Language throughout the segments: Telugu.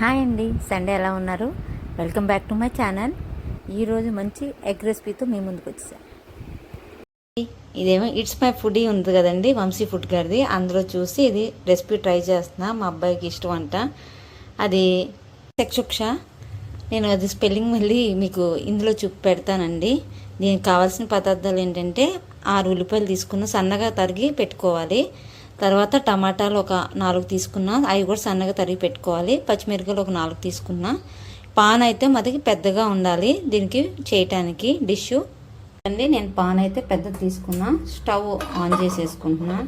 హాయ్ అండి సండే ఎలా ఉన్నారు? Welcome back to my channel. ఈరోజు మంచి ఎగ్ రెసిపీతో మీ ముందుకు వచ్చేసాను ఇదేమో ఇట్స్ మై ఫుడ్ ఉంది కదండి వంశీ ఫుడ్ గారిది. అందులో చూసి ఇది రెసిపీ ట్రై చేస్తున్నా మా అబ్బాయికి ఇష్టం అంట. అది చక్షుక్ష. నేను అది స్పెల్లింగ్ మళ్ళీ మీకు ఇందులో చూపి పెడతానండి. దీనికి కావాల్సిన పదార్థాలు ఏంటంటే ఆరు ఉల్లిపాయలు తీసుకున్న సన్నగా తరిగి పెట్టుకోవాలి. తర్వాత టమాటాలు ఒక నాలుగు తీసుకున్నా అవి కూడా సన్నగా తరిగి పెట్టుకోవాలి. పచ్చిమిరపకాయలు ఒక నాలుగు తీసుకున్నా. పాన్ అయితే మాది పెద్దగా ఉండాలి దీనికి చేయటానికి డిష్. అండి నేను పాన్ అయితే పెద్దది తీసుకున్నా. స్టవ్ ఆన్ చేసేసుకుంటున్నా.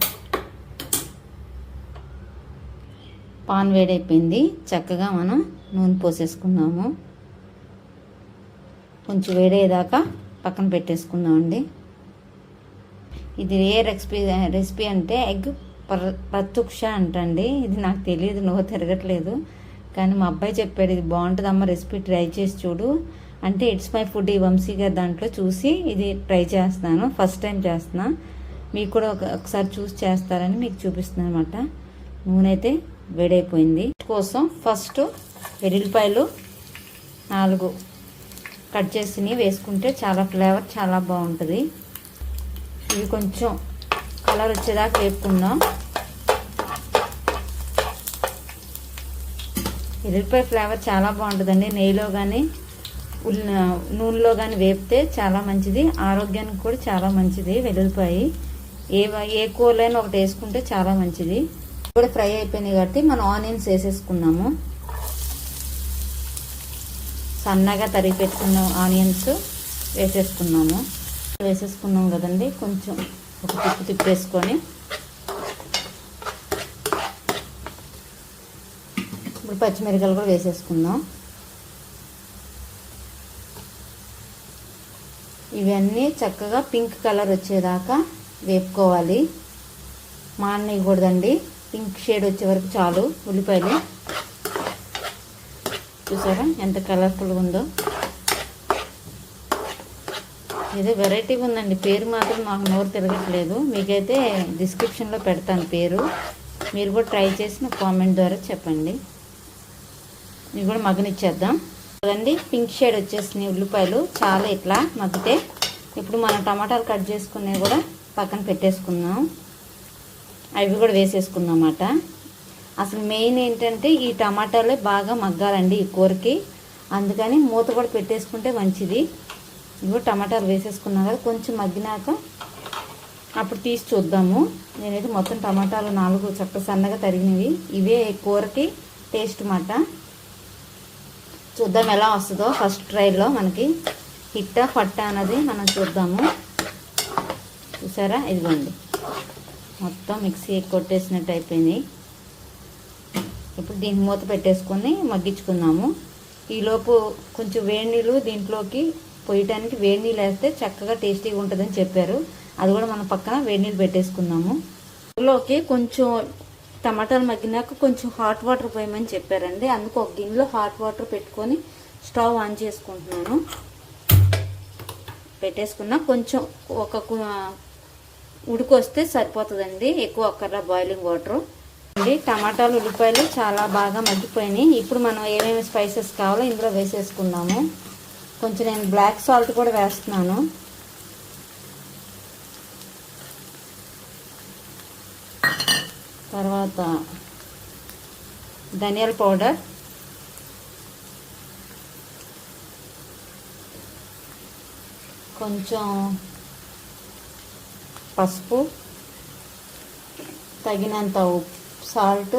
పాన్ వేడైపోయింది. చక్కగా మనం నూనె పోసేసుకున్నాము. కొంచెం వేడేదాకా పక్కన పెట్టేసుకుందామండి. ఇది ఏ రెసిపీ రెసిపీ అంటే ఎగ్ పర్ ప్రత్యుక్ష అంటండి. ఇది నాకు తెలియదు నువ్వు తిరగట్లేదు. కానీ మా అబ్బాయి చెప్పాడు ఇది బాగుంటుందమ్మ రెసిపీ ట్రై చేసి చూడు. అంటే ఇట్స్ మై ఫుడ్ ఈ వంశీ గారి దాంట్లో చూసి ఇది ట్రై చేస్తున్నాను ఫస్ట్ టైం చేస్తున్నా. మీకు కూడా ఒక ఒకసారి చూసి చేస్తారని మీకు చూపిస్తున్నాను అనమాట నూనె అయితే వేడైపోయింది. కోసం ఫస్ట్ వెల్లుల్లిపాయలు నాలుగు కట్ చేసి వేసుకుంటే చాలా ఫ్లేవర్ చాలా బాగుంటుంది. ఇవి కొంచెం కలర్ వచ్చేదాకా వేపుకుందాం. ఎల్లిపాయ ఫ్లేవర్ చాలా బాగుంటుందండి. నెయ్యిలో కానీ నూనెలో కానీ వేపితే చాలా మంచిది. ఆరోగ్యానికి కూడా చాలా మంచిది వెల్లుల్లిపాయ. ఏ ఏ కూరలైనా ఒకటి వేసుకుంటే చాలా మంచిది. కూడా ఫ్రై అయిపోయినాయి కాబట్టి మనం ఆనియన్స్ వేసేసుకున్నాము. సన్నగా తరిగి పెట్టుకున్న ఆనియన్స్ వేసేసుకున్నాము. వేసేసుకున్నాం కదండి. కొంచెం ఒక తిప్పు తిప్పేసుకొని ఇప్పుడు పచ్చిమిరకాయలు కూడా వేసేసుకుందాం. ఇవన్నీ చక్కగా పింక్ కలర్ వచ్చేదాకా వేపుకోవాలి. మానేయకూడదండి పింక్ షేడ్ వచ్చే వరకు చాలు ఉల్లిపాయలు. చూసారా ఎంత కలర్ఫుల్గా ఉందో. ఏదో వెరైటీగా ఉందండి. పేరు మాత్రం నాకు నోరు తిరగట్లేదు. మీకైతే డిస్క్రిప్షన్లో పెడతాను పేరు. మీరు కూడా ట్రై చేసిన కామెంట్ ద్వారా చెప్పండి. ఇవి కూడా మగ్గనిచ్చేద్దాం. కదండి పింక్ షేడ్ వచ్చేసినాయి ఉల్లిపాయలు. చాలా ఇట్లా మగ్గితే. ఇప్పుడు మనం టమాటాలు కట్ చేసుకునేవి కూడా పక్కన పెట్టేసుకుందాం. అవి కూడా వేసేసుకుందాం అన్నమాట అసలు మెయిన్ ఏంటంటే ఈ టమాటాలే బాగా మగ్గాలండి ఈ కూరకి. అందుకని మూత కూడా పెట్టేసుకుంటే మంచిది. ఇవి టమాటాలు వేసేసుకున్నాం కదా కొంచెం మగ్గినాక అప్పుడు తీసి చూద్దాము. నేనైతే మొత్తం టమాటాలు నాలుగు చక్క సన్నగా తరిగినవి. ఇవే కూరకి టేస్ట్ మాట చూద్దాం ఎలా వస్తుందో. ఫస్ట్ ట్రైలో మనకి హిట్టా పట్టా అన్నది మనం చూద్దాము. చూసారా? ఇదిగోండి. మొత్తం మిక్సీ కొట్టేసినట్టు అయిపోయింది. ఇప్పుడు దీని మూత పెట్టేసుకొని మగ్గించుకుందాము. ఈలోపు కొంచెం వేడి నీళ్ళు దీంట్లోకి పోయటానికి వేడి నీళ్ళు వేస్తే చక్కగా టేస్టీగా ఉంటుందని చెప్పారు. అది కూడా మనం పక్కన వేడి నీళ్ళు పెట్టేసుకుందాము. లోకి కొంచెం టమాటాలు మగ్గినాక కొంచెం హాట్ వాటర్ పోయమని చెప్పారండి. అందుకు ఒక గిన్నెలో హాట్ వాటర్ పెట్టుకొని స్టవ్ ఆన్ చేసుకుంటున్నాను. పెట్టేసుకున్నా కొంచెం ఒక ఉడికొస్తే సరిపోతుందండి. ఎక్కువ ఒక్కర్లా బాయిలింగ్ వాటర్ అండి టమాటాలు ఉల్లిపాయలు చాలా బాగా మగ్గిపోయినాయి. ఇప్పుడు మనం ఏమేమి స్పైసెస్ కావాలో ఇందులో వేసేసుకున్నాము కొంచెం నేను బ్లాక్ సాల్ట్ కూడా వేస్తున్నాను. తర్వాత ధనియాల పౌడర్. కొంచెం పసుపు. తగినంత ఉప్పు సాల్ట్.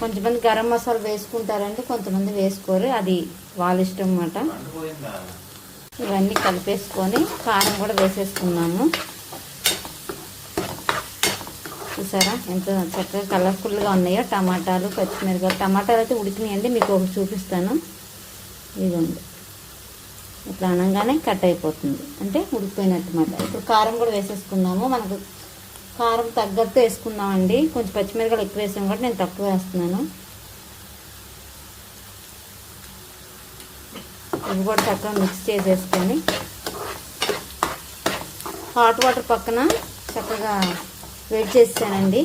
కొంతమంది గరం మసాలా వేసుకుంటారండి కొంతమంది వేసుకోరు. అది వాళ్ళ ఇష్టం అన్నమాట. ఇవన్నీ కలిపేసుకొని కారం కూడా వేసేసుకున్నాము. చూసారా? ఎంత చక్కగా కలర్ఫుల్గా ఉన్నాయో టమాటాలు పచ్చిమిరపకాయలు. టమాటాలు అయితే ఉడికినాయండి మీకు ఒకటి చూపిస్తాను. ఇదిగోండి. ఇట్లా అనగానే కట్ అయిపోతుంది. అంటే ఉడికిపోయినట్టు మాట. ఇప్పుడు కారం కూడా వేసేసుకున్నాము మనకు కారం తగ్గట్టు వేసుకున్నామండి కొంచెం పచ్చిమిరపకాయలు ఎక్కువ వేసాం కాబట్టి నేను తక్కువ వేస్తున్నాను. ఇవి కూడా చక్కగా మిక్స్ చేసేసుకొని హాట్ వాటర్ పక్కన చక్కగా వెయిట్ చేసానండి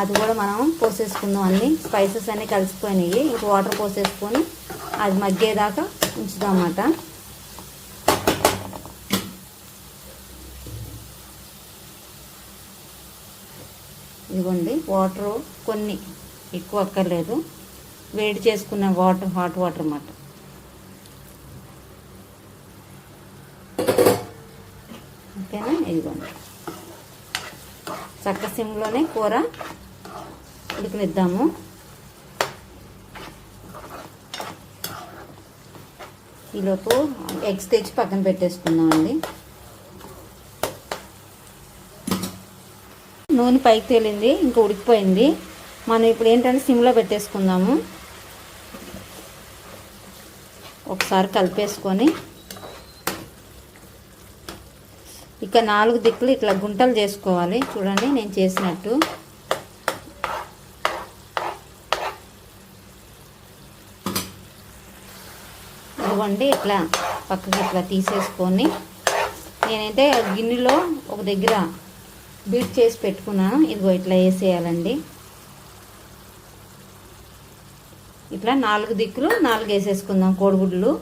అది కూడా మనం పోసేసుకుందాం అన్ని స్పైసెస్ అన్నీ కలిసిపోయినాయి. ఇంక వాటర్ పోసేసుకొని అది మగ్గేదాకా ఉంచుదాం అన్నమాట ఇదిగోండి వాటర్ కొన్ని ఎక్కువ అక్కర్లేదు. వేడి చేసుకున్న వాటర్ హాట్ వాటర్ అన్నమాట. ఇదిగోండి. చక్క సిమ్లోనే కూర ఉడకనిద్దాము. ఈలోపు ఎగ్స్ తెచ్చి పక్కన పెట్టేసుకుందామండి నూనె పైకి తేలింది ఇంకా ఉడికిపోయింది. మనం ఇప్పుడు ఏంటంటే సిమ్లో పెట్టేసుకుందాము. ఒకసారి కలిపేసుకొని ఇక నాలుగు దిక్కులు ఇట్లా గుంటలు చేసుకోవాలి. చూడండి నేను చేసినట్టు. ఇదిగోండి ఇట్లా పక్కకి ఇట్లా తీసేసుకొని నేనైతే గిన్నెలో ఒక దగ్గర బీట్ చేసి పెట్టుకున్నాను. ఇదిగో ఇట్లా వేసేయాలండి. ఇట్లా నాలుగు దిక్కులు నాలుగు వేసేసుకుందాం కోడిగుడ్లు.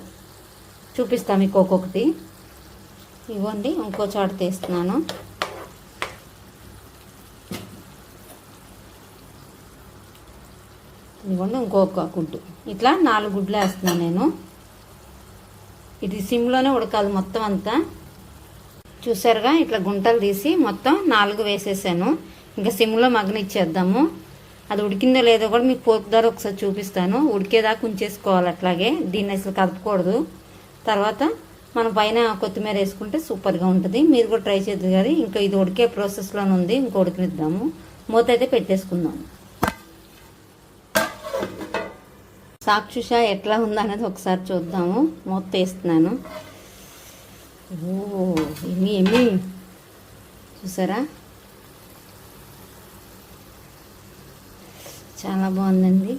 చూపిస్తాం మీకు ఒక్కొక్కటి. ఇవ్వండి ఇంకో చోట తీస్తున్నాను. ఇవ్వండి ఇంకొక గుడ్డు. ఇట్లా నాలుగు గుడ్లు వేస్తున్నాను నేను. ఇది సిమ్లోనే ఉడకాలి మొత్తం అంతా. చూసారుగా ఇట్లా గుంటలు తీసి మొత్తం నాలుగు వేసేసాను. ఇంకా సిమ్లో మగ్గనిచ్చేద్దాము అది ఉడికిందో లేదో కూడా మీకు పోపు ద్వారా ఒకసారి చూపిస్తాను. ఉడికేదాకా ఉంచేసుకోవాలి అట్లాగే. దీన్ని అసలు కలపకూడదు తర్వాత మనం పైన కొత్తిమీర వేసుకుంటే సూపర్గా ఉంటుంది. మీరు కూడా ట్రై చేద్దరు కానీ ఇంకా ఇది ఉడికే ప్రాసెస్లోనే ఉంది. ఇంక ఉడికినిద్దాము. మూత అయితే పెట్టేసుకుందాం. సాక్షుష ఎట్లా ఉందనేది ఒకసారి చూద్దాము. మూత వేస్తున్నాను. ఓ ఏమి ఏమి చూసారా? చాలా బాగుందండి.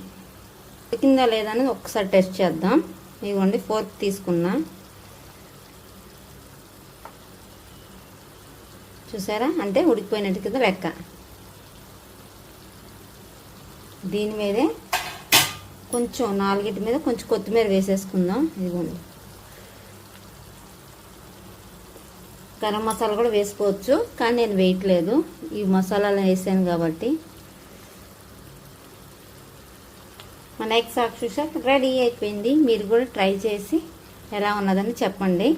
ఉడికిందా లేదా అనేది ఒకసారి టెస్ట్ చేద్దాం. ఇదిగోండి ఫోర్క్ తీసుకున్నా. చూసారా? అంటే ఉడికిపోయినట్టు కింద లెక్క. దీని మీదే కొంచెం నాలుగిటి మీద కొంచెం కొత్తిమీర వేసేసుకుందాం. ఇదిగోండి. గరం మసాలా కూడా వేసుకోవచ్చు కానీ నేను వేయట్లేదు. ఈ మసాలాలు వేసాను కాబట్టి. మన ఎగ్ సాక్షి రెడీ అయిపోయింది. మీరు కూడా ట్రై చేసి ఎలా ఉన్నదని చెప్పండి.